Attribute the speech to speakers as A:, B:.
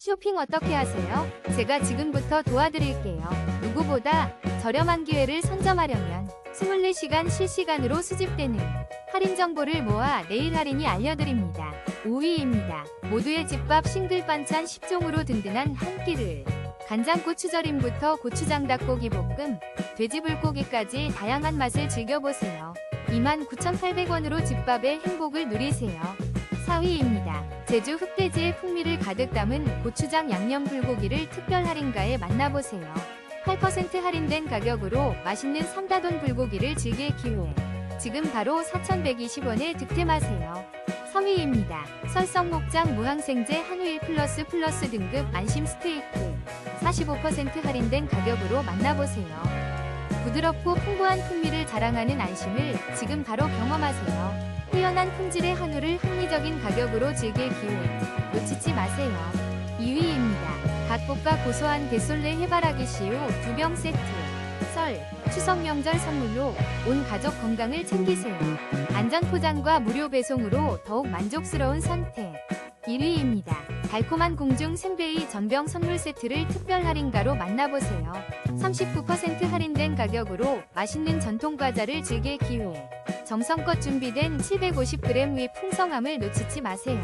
A: 쇼핑 어떻게 하세요? 제가 지금부터 도와드릴게요. 누구보다 저렴한 기회를 선점하려면 24시간 실시간으로 수집되는 할인 정보를 모아 내일 할인이 알려드립니다. 5위입니다. 모두의 집밥 싱글 반찬 10종으로 든든한 한 끼를 간장 고추절임부터 고추장 닭고기 볶음, 돼지 불고기까지 다양한 맛을 즐겨보세요. 29,800원으로 집밥의 행복을 누리세요. 4위입니다. 제주 흑돼지의 풍미를 가득 담은 고추장 양념 불고기를 특별 할인가에 만나보세요. 8% 할인된 가격으로 맛있는 삼다돈 불고기를 즐길 기회. 지금 바로 4,120원에 득템하세요. 3위입니다. 설성목장 무항생제 한우일 플러스 플러스 등급 안심 스테이크 45% 할인된 가격으로 만나보세요. 부드럽고 풍부한 풍미를 자랑하는 안심을 지금 바로 경험하세요. 뛰어난 품질의 한우를 합리적인 가격으로 즐길 기회 놓치지 마세요. 2위입니다. 갓볶아 고소한 대솔레 해바라기 씨유 2병 세트 설, 추석 명절 선물로 온 가족 건강을 챙기세요. 안전 포장과 무료 배송으로 더욱 만족스러운 선택 1위입니다. 달콤한 궁중 생베이 전병 선물 세트를 특별 할인가로 만나보세요. 39% 할인된 가격으로 맛있는 전통 과자를 즐길 기회. 정성껏 준비된 750g 의 풍성함을 놓치지 마세요.